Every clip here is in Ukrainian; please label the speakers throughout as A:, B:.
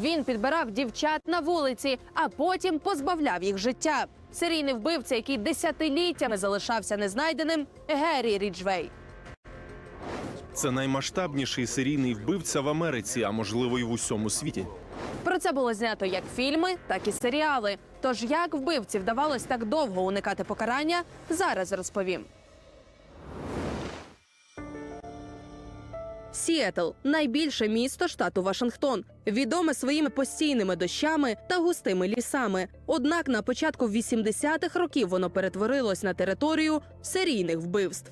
A: Він підбирав дівчат на вулиці, а потім позбавляв їх життя. Серійний вбивця, який десятиліттями залишався незнайденим, Геррі Ріджвей.
B: Це наймасштабніший серійний вбивця в Америці, а можливо, й в усьому світі.
A: Про це було знято як фільми, так і серіали. Тож як вбивці вдавалось так довго уникати покарання, зараз розповім. Сіетл найбільше місто штату Вашингтон, відоме своїми постійними дощами та густими лісами. Однак на початку 80-х років воно перетворилось на територію серійних вбивств.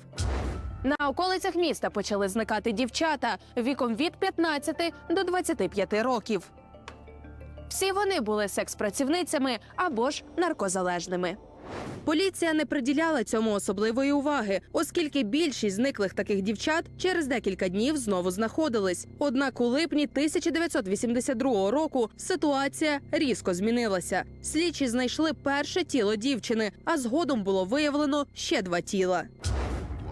A: На околицях міста почали зникати дівчата віком від 15 до 25 років. Всі вони були секс-працівницями або ж наркозалежними. Поліція не приділяла цьому особливої уваги, оскільки більшість зниклих таких дівчат через декілька днів знову знаходились. Однак у липні 1982 року ситуація різко змінилася. Слідчі знайшли перше тіло дівчини, а згодом було виявлено ще два тіла.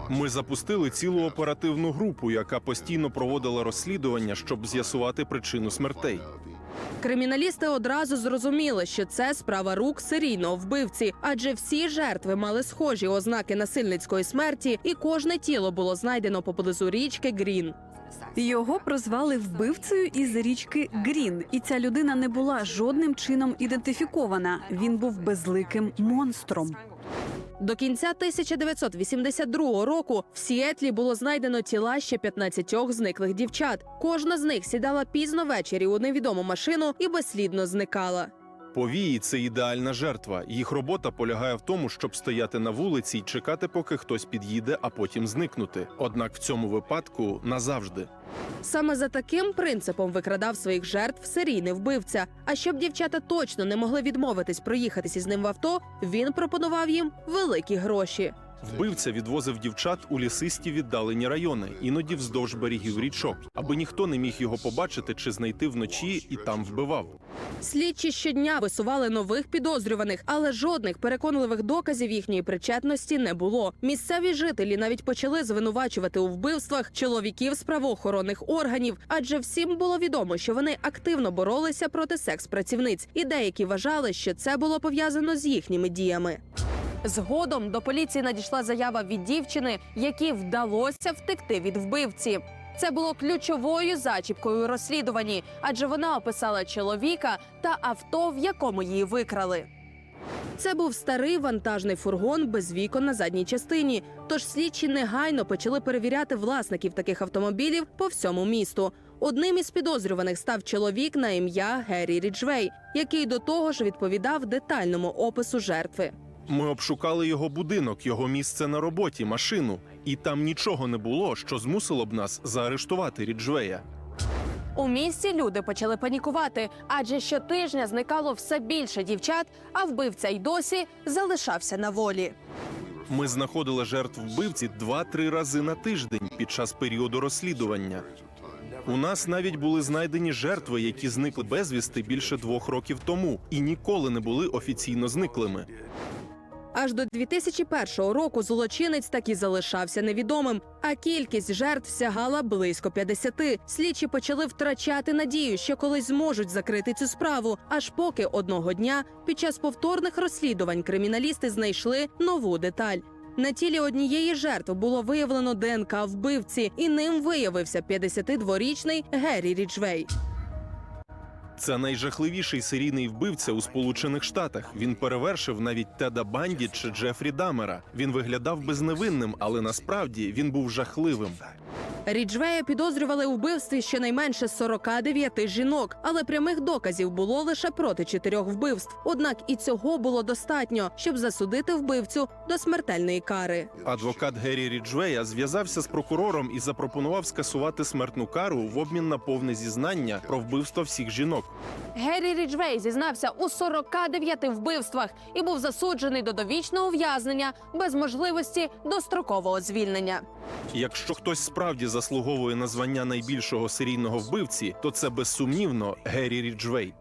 B: Ми запустили цілу оперативну групу, яка постійно проводила розслідування, щоб з'ясувати причину смертей.
A: Криміналісти одразу зрозуміли, що це справа рук серійного вбивці, адже всі жертви мали схожі ознаки насильницької смерті, і кожне тіло було знайдено поблизу річки Грін.
C: Його прозвали вбивцею із річки Грін, і ця людина не була жодним чином ідентифікована. Він був безликим монстром.
A: До кінця 1982 року в Сіетлі було знайдено тіла ще 15 зниклих дівчат. Кожна з них сідала пізно ввечері у невідому машину і безслідно зникала.
B: Повії це ідеальна жертва. Їх робота полягає в тому, щоб стояти на вулиці і чекати, поки хтось під'їде, а потім зникнути. Однак в цьому випадку назавжди.
A: Саме за таким принципом викрадав своїх жертв серійний вбивця. А щоб дівчата точно не могли відмовитись проїхатись із ним в авто, він пропонував їм великі гроші.
B: Вбивця відвозив дівчат у лісисті віддалені райони, іноді вздовж берегів річок, аби ніхто не міг його побачити чи знайти вночі і там вбивав.
A: Слідчі щодня висували нових підозрюваних, але жодних переконливих доказів їхньої причетності не було. Місцеві жителі навіть почали звинувачувати у вбивствах чоловіків з правоохоронних органів, адже всім було відомо, що вони активно боролися проти секс-працівниць, і деякі вважали, що це було пов'язано з їхніми діями. Згодом до поліції надійшла заява від дівчини, якій вдалося втекти від вбивці. Це було ключовою зачіпкою у розслідуванні, адже вона описала чоловіка та авто, в якому її викрали. Це був старий вантажний фургон без вікон на задній частині. Тож слідчі негайно почали перевіряти власників таких автомобілів по всьому місту. Одним із підозрюваних став чоловік на ім'я Геррі Ріджвей, який до того ж відповідав детальному опису жертви.
B: Ми обшукали його будинок, його місце на роботі, машину, і там нічого не було, що змусило б нас заарештувати Ріджвея.
A: У місті люди почали панікувати, адже щотижня зникало все більше дівчат, а вбивця й досі залишався на волі.
B: Ми знаходили жертв вбивці два-три рази на тиждень під час періоду розслідування. У нас навіть були знайдені жертви, які зникли безвісти більше двох років тому і ніколи не були офіційно зниклими.
A: Аж до 2001 року злочинець так і залишався невідомим, а кількість жертв сягала близько 50. Слідчі почали втрачати надію, що колись зможуть закрити цю справу. Аж поки одного дня під час повторних розслідувань криміналісти знайшли нову деталь. На тілі однієї жертви було виявлено ДНК вбивці, і ним виявився 52-річний Геррі Ріджвей.
B: Це найжахливіший серійний вбивця у Сполучених Штатах. Він перевершив навіть Теда Банді чи Джефрі Дамера. Він виглядав безневинним, але насправді він був жахливим.
A: Ріджвея підозрювали у вбивстві щонайменше 49 жінок, але прямих доказів було лише проти чотирьох вбивств. Однак і цього було достатньо, щоб засудити вбивцю до смертельної кари.
B: Адвокат Геррі Ріджвея зв'язався з прокурором і запропонував скасувати смертну кару в обмін на повне зізнання про вбивство всіх жінок.
A: Геррі Ріджвей зізнався у 49 вбивствах і був засуджений до довічного ув'язнення без можливості дострокового звільнення.
B: Якщо хтось справді заслуговує на звання найбільшого серійного вбивці, то це безсумнівно Геррі Ріджвей.